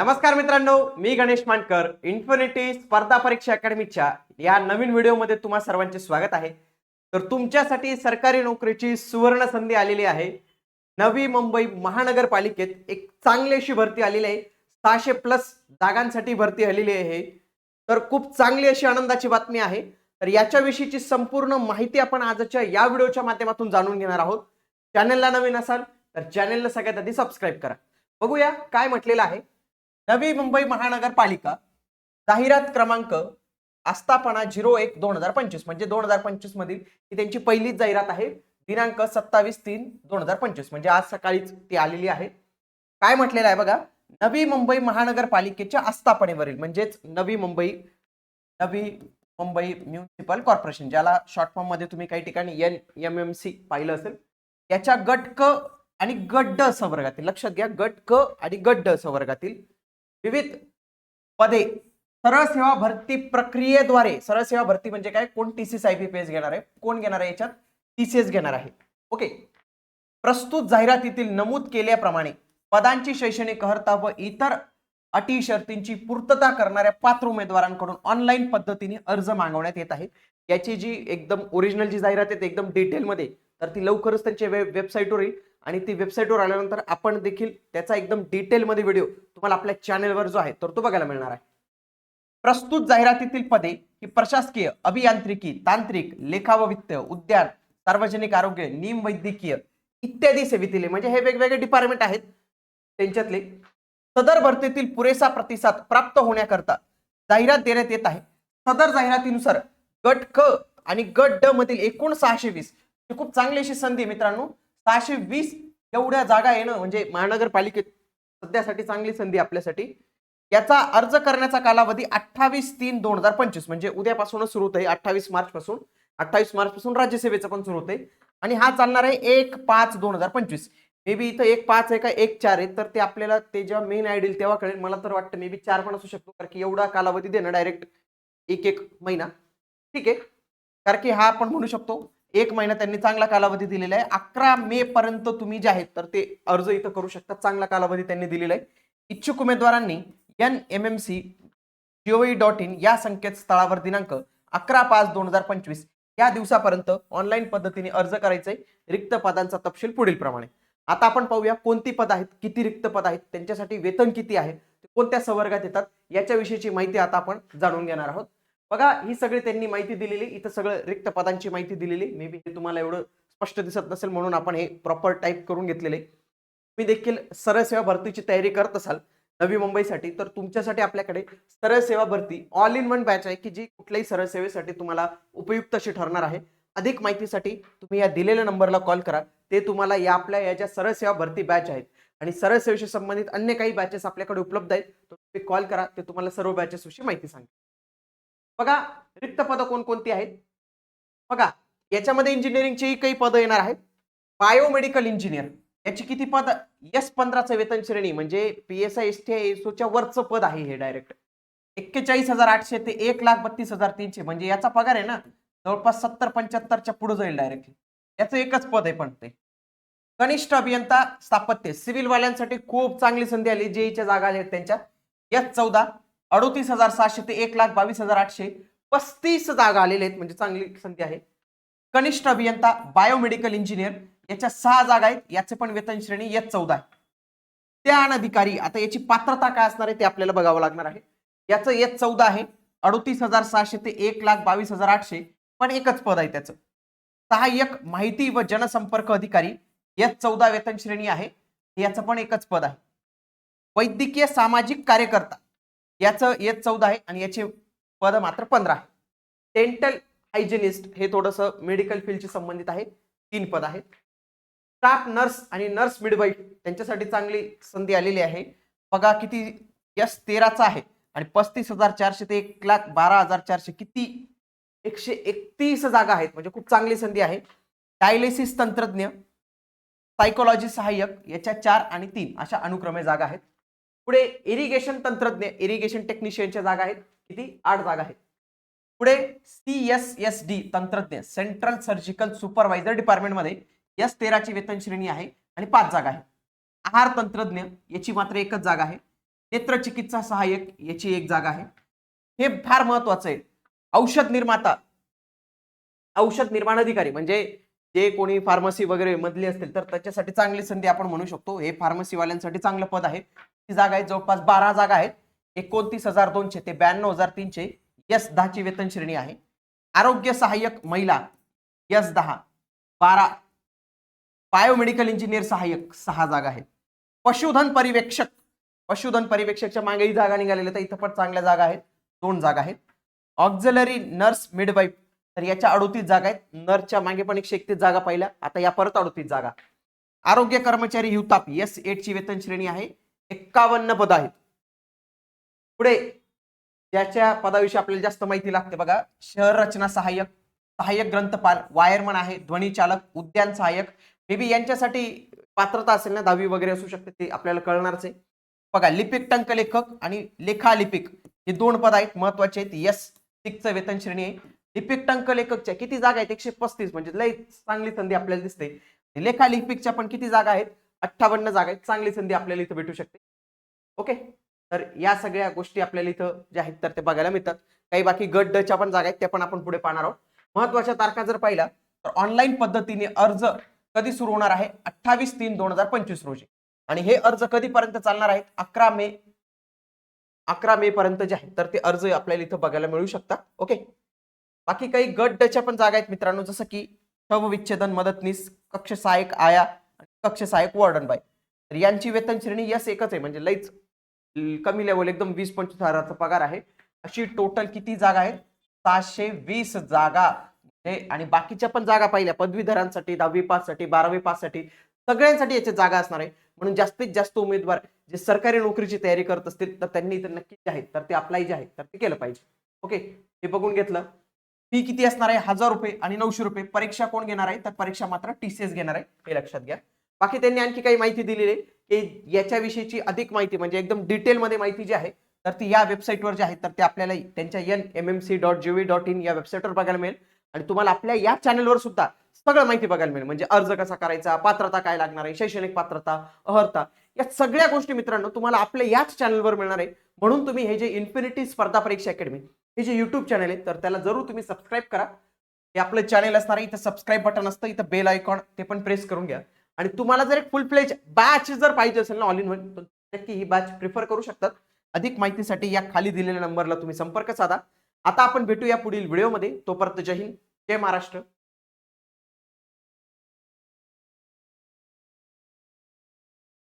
नमस्कार मित्रांनो मी गणेश मांडकर इन्फिनिटी स्पर्धा परीक्षा अकॅडमीच्या या नवीन व्हिडिओमध्ये तुम्हा सर्वांचे स्वागत आहे. तर तुमच्यासाठी सरकारी नोकरीची सुवर्ण संधी आलेली आहे. नवी मुंबई महानगरपालिकेत एक चांगली अशी भरती आलेली आहे. सहाशे प्लस जागांसाठी भरती आलेली आहे. तर खूप चांगली अशी आनंदाची बातमी आहे. तर याच्याविषयीची संपूर्ण माहिती आपण आजच्या या व्हिडिओच्या माध्यमातून जाणून घेणार आहोत. चॅनलला नवीन असाल तर चॅनलला सगळ्यात आधी सबस्क्राईब करा. बघूया काय म्हटलेलं आहे. नवी मुंबई महानगरपालिका जाहिरात क्रमांक आस्थापना झिरो एक दोन हजार पंचवीस. म्हणजे दोन हजार पंचवीस मधील ही त्यांची पहिलीच जाहिरात आहे. दिनांक सत्तावीस तीन दोन हजार पंचवीस. म्हणजे आज सकाळीच ती आलेली आहे. काय म्हटलेलं आहे बघा? नवी मुंबई महानगरपालिकेच्या आस्थापनेवरील म्हणजेच नवी मुंबई नवी मुंबई म्युनिसिपल कॉर्पोरेशन ज्याला शॉर्ट फॉर्ममध्ये तुम्ही काही ठिकाणी एन एम एम सी पाहिलं असेल याच्या गट क आणि गट ड संवर्गातील लक्षात घ्या गट क आणि गट ड संवर्गातील विविध पदे. सरळ सेवा भरती प्रक्रियेद्वारे सरळ सेवा भरती म्हणजे काय? कोण टी आयपीपीएस घेणार आहे? कोण घेणार आहे याच्यात? टीसीएस घेणार आहे. ओके. प्रस्तुत जाहिरातीतील नमूद केल्याप्रमाणे पदांची शैक्षणिक अर्हता व इतर अटी शर्तींची पूर्तता करणाऱ्या पात्र उमेदवारांकडून ऑनलाईन पद्धतीने अर्ज मागवण्यात येत आहे. याची जी एकदम ओरिजिनल जी जाहिरात आहे ती एकदम डिटेलमध्ये तर ती लवकरच त्यांच्या वेब वेबसाईटवर येईल. आणि ती वेबसाईटवर आल्यानंतर आपण देखील त्याचा एकदम डिटेलमध्ये व्हिडिओ तुम्हाला आपल्या चॅनेलवर जो आहे तर तो बघायला मिळणार आहे. प्रस्तुत जाहिरातीतील पदे ही प्रशासकीय अभियांत्रिकी तांत्रिक लेखा व वित्त उद्यान सार्वजनिक आरोग्य निम वैद्यकीय इत्यादी सेवेतील म्हणजे हे वेगवेगळे डिपार्टमेंट आहेत त्यांच्यातले सदर भरतीतील पुरेसा प्रतिसाद प्राप्त होण्याकरता जाहिरात देण्यात येत आहे. सदर जाहिरातीनुसार गट क आणि गट ड मधील एकूण सहाशे वीस ही खूप चांगली अशी संधी मित्रांनो. सहाशे वीस एवढ्या जागा येणं म्हणजे महानगरपालिकेत सध्यासाठी चांगली संधी आपल्यासाठी. याचा अर्ज करण्याचा कालावधी अठ्ठावीस तीन दोन हजार पंचवीस म्हणजे उद्यापासूनच सुरू होत आहे अठ्ठावीस मार्च पासून अठ्ठावीस मार्च पासून राज्यसेवेचं पण सुरू होते आणि हा चालणार आहे एक पाच दोन हजार पंचवीस. मे बी इथं एक पाच आहे का एक चार आहे तर ते आपल्याला ते जेव्हा मेन आयडियल तेव्हा कळेल. मला तर वाटतं मे बी चार पण असू शकतो कारण की एवढा कालावधी देणं डायरेक्ट एक एक महिना. ठीक आहे. कारण की हा आपण म्हणू शकतो एक महिना त्यांनी चांगला कालावधी दिलेला आहे. अकरा मे पर्यंत तुम्ही जे आहेत तर ते अर्ज इथं करू शकता. चांगला कालावधी त्यांनी दिलेला आहे. इच्छुक उमेदवारांनी N M M C gov dot in या संकेतस्थळावर दिनांक अकरा पाच दोन हजार पंचवीस या दिवसापर्यंत ऑनलाईन पद्धतीने अर्ज करायचे. रिक्त पदांचा तपशील पुढील प्रमाणे. आता आपण पाहूया कोणती पद आहेत किती रिक्त पद आहेत त्यांच्यासाठी वेतन किती आहे कोणत्या संवर्गात येतात याच्याविषयीची माहिती आता आपण जाणून घेणार आहोत. बघा ही सगळी त्यांनी माहिती दिलेली इथं सगळं रिक्त पदांची माहिती दिलेली. मे बी हे तुम्हाला एवढं स्पष्ट दिसत नसेल म्हणून आपण हे प्रॉपर टाईप करून घेतलेले. तुम्ही देखील सरळ सेवा भरतीची तयारी करत असाल नवी मुंबईसाठी तर तुमच्यासाठी आपल्याकडे सरळ सेवा भरती ऑल इन वन बॅच आहे की जी कुठल्याही सरळ सेवेसाठी तुम्हाला उपयुक्त अशी ठरणार आहे. अधिक माहितीसाठी तुम्ही या दिलेल्या नंबरला कॉल करा. ते तुम्हाला या आपल्या या ज्या सरळ सेवा भरती बॅच आहेत आणि सरळ सेवेशी संबंधित अन्य काही बॅचेस आपल्याकडे उपलब्ध आहेत तर तुम्ही कॉल करा ते तुम्हाला सर्व बॅचेसविषयी माहिती सांगेल बघा रिक्त पदं कोणकोणती आहेत? बघा याच्यामध्ये इंजिनिअरिंगची काही पदं येणार आहेत. बायोमेडिकल इंजिनियर याची किती पद? एस पंधराचं वेतन श्रेणी म्हणजे P S I S T I एसओच्या वरचं पद आहे हे डायरेक्ट एक्केचाळीस हजार आठशे ते एक लाख बत्तीस हजार तीनशे म्हणजे याचा पगार आहे ना जवळपास सत्तर पंच्याहत्तरच्या पुढे जाईल डायरेक्टली याचं एकच पद आहे पण ते. कनिष्ठ अभियंता स्थापत्य सिव्हिल वाल्यांसाठी खूप चांगली संधी आली जेईच्या जागा आल्या आहेत त्यांच्या. एस चौदा अडोतीस हजार सहाशे ते एक लाख बावीस हजार आठशे पस्तीस जागा आलेल्या आहेत. म्हणजे चांगली संधी आहे. कनिष्ठ अभियंता बायोमेडिकल इंजिनियर याच्या सहा जागा आहेत. याचे पण वेतन श्रेणी एस चौदा आहे. त्यान अधिकारी आता याची पात्रता काय असणार आहे ते आपल्याला बघावं लागणार आहे. याचं एस चौदा आहे. अडोतीस हजार सहाशे ते एक लाख बावीस हजार आठशे पण एकच पद आहे त्याचं. सहाय्यक माहिती व जनसंपर्क अधिकारी एस चौदा वेतन श्रेणी आहे. याचं पण एकच पद आहे. वैद्यकीय सामाजिक कार्यकर्ता याचं येत चौदा आहे आणि याचे पद मात्र पंधरा आहे. डेंटल हायजिनिस्ट हे थोडंसं मेडिकल फील्डशी संबंधित आहे. तीन पद आहेत. स्टाफ नर्स आणि नर्स मिडवाईफ त्यांच्यासाठी चांगली संधी आलेली आहे. बघा किती यस तेराचा आहे. आणि पस्तीस हजार चारशे ते एक लाख बारा हजार चारशे किती एकशे एकतीस जागा आहेत. म्हणजे खूप चांगली संधी आहे. डायलिसिस तंत्रज्ञ सायकोलॉजी सहाय्यक याच्या चार आणि तीन अशा अनुक्रमे जागा आहेत. पुढे इरिगेशन तंत्रज्ञ इरिगेशन टेक्निशियनच्या जागा आहेत. किती? आठ जागा आहेत. पुढे सी एस एस डी तंत्रज्ञ सेंट्रल सर्जिकल सुपरवायझर डिपार्टमेंटमध्ये एस तेराची वेतन श्रेणी आहे आणि पाच जागा आहे आहार तंत्रज्ञ याची मात्र एकच जागा आहे. नेत्रचिकित्सा सहाय्यक याची एक जागा आहे. हे फार महत्वाचं आहे. औषध निर्माता औषध निर्माण अधिकारी म्हणजे जे कोणी फार्मसी वगैरे मधली असतील तर त्याच्यासाठी चांगली संधी आपण म्हणू शकतो. हे फार्मसीवाल्यांसाठी चांगलं पद आहे. ती जागा आहेत जवळपास बारा जागा आहेत. एकोणतीस हजार दोनशे ते ब्याण्णव हजार तीनशे यस दहाची वेतन श्रेणी आहे. आरोग्य सहाय्यक महिला यस दहा. बारा बायोमेडिकल इंजिनियर सहाय्यक सहा जागा आहेत. पशुधन परिवेक्षक पशुधन परिवेक्षकच्या मागेही जागा निघालेल्या तर इथं पण चांगल्या जागा आहेत. दोन जागा आहेत. ऑक्झिलरी नर्स मिडवाईफ तर याच्या अडोतीस जागा आहेत. नर्सच्या मागे पण एकशे एकतीस जागा पाहिल्या. आता या परत अडोतीस जागा. आरोग्य कर्मचारी युताप एस ची वेतन श्रेणी आहे. एक्कावन्न पद आहेत. पुढे ज्याच्या पदाविषयी आपल्याला जास्त माहिती लागते बघा. शहर रचना सहाय्यक सहाय्यक ग्रंथपाल वायरमन आहे ध्वनी चालक उद्यान सहाय्यक. मेबी यांच्यासाठी पात्रता असेल ना दहावी वगैरे असू शकते ते आपल्याला कळणारच आहे. बघा लिपिक टंक लेखक आणि लेखालिपिक हे दोन पद आहेत महत्त्वाचे आहेत. यस सिक्सचं वेतन श्रेणी आहे. लिपिक टंक लेखकच्या किती जागा आहेत? एकशे पस्तीस म्हणजे लय चांगली संधी आपल्याला दिसते. लेखालिपिकच्या पण किती जागा आहेत? अठ्ठावन्न जागा आहेत चांगली संधी आपल्याला इथं भेटू शकते. ओके? तर या सगळ्या गोष्टी आपल्याला इथं ज्या आहेत तर ते बघायला मिळतात. काही बाकी गट डच्या पण जागा आहेत त्या पण आपण पुढे पाहणार आहोत. महत्त्वाच्या तारखा जर पाहिल्या तर ऑनलाईन पद्धतीने अर्ज कधी सुरू होणार आहे? अठ्ठावीस तीन दोन हजार पंचवीस रोजी. आणि हे अर्ज कधीपर्यंत चालणार आहेत? अकरा मे अकरा मे पर्यंत जे आहेत तर ते अर्ज आपल्याला इथं बघायला मिळू शकतात. ओके? बाकी काही गट डच्या पण जागा आहेत मित्रांनो जसं की शवविच्छेदन मदतनीस कक्ष सहायक आया कक्ष सहाय्यक वॉर्डन बाय तर यांची वेतन श्रेणी यस एकच आहे म्हणजे लईच कमी लेवल एकदम वीस पंचवीस हजाराचा पगार आहे. अशी टोटल किती जागा आहेत? सहाशे वीस जागा आणि बाकीच्या पण जागा पाहिल्या पदवीधरांसाठी दहावी पाससाठी बारावी पाससाठी सगळ्यांसाठी याची जागा असणार आहे. म्हणून जास्तीत जास्त उमेदवार जे सरकारी नोकरीची तयारी करत असतील तर त्यांनी तर नक्की जे आहेत तर ते अप्लाय जे आहेत तर ते केलं पाहिजे. ओके? हे बघून घेतलं. फी किती असणार आहे? हजार रुपये आणि नऊशे रुपये. परीक्षा कोण घेणार आहे? तर परीक्षा मात्र टीसीएस घेणार आहे. हे लक्षात घ्या. बाकी त्यांनी आणखी काही माहिती दिलेली आहे की याच्याविषयीची अधिक माहिती म्हणजे एकदम डिटेलमध्ये माहिती जी आहे तर ती या वेबसाईटवर जे आहे तर ते आपल्याला त्यांच्या N M M C dot gov dot in या वेबसाईटवर बघायला मिळेल. आणि तुम्हाला आपल्या या चॅनलवर सुद्धा सगळं माहिती बघायला मिळेल. म्हणजे अर्ज कसा करायचा पात्रता काय लागणार आहे शैक्षणिक पात्रता अहर्ता या सगळ्या गोष्टी मित्रांनो तुम्हाला आपल्या याच चॅनलवर मिळणार आहे. म्हणून तुम्ही हे जे इन्फिनिटी स्पर्धा परीक्षा अकॅडमी हे जे युट्यूब चॅनल आहे तर त्याला जरूर तुम्ही सबस्क्राईब करा. हे आपलं चॅनल असणार आहे इथं सबस्क्राईब बटन असतं इथं बेल आयकॉन ते पण प्रेस करून घ्या. आणि तुम्हाला जर एक फुल प्लेज बॅच जर पाहिजे असेल ना ऑल इन वन तर नक्की ही बॅच प्रिफर करू शकतात. अधिक माहितीसाठी या खाली दिलेल्या नंबरला तुम्ही संपर्क साधा. आता आपण भेटूया पुढील व्हिडिओमध्ये तोपर्यंत जय हिंद जय महाराष्ट्र.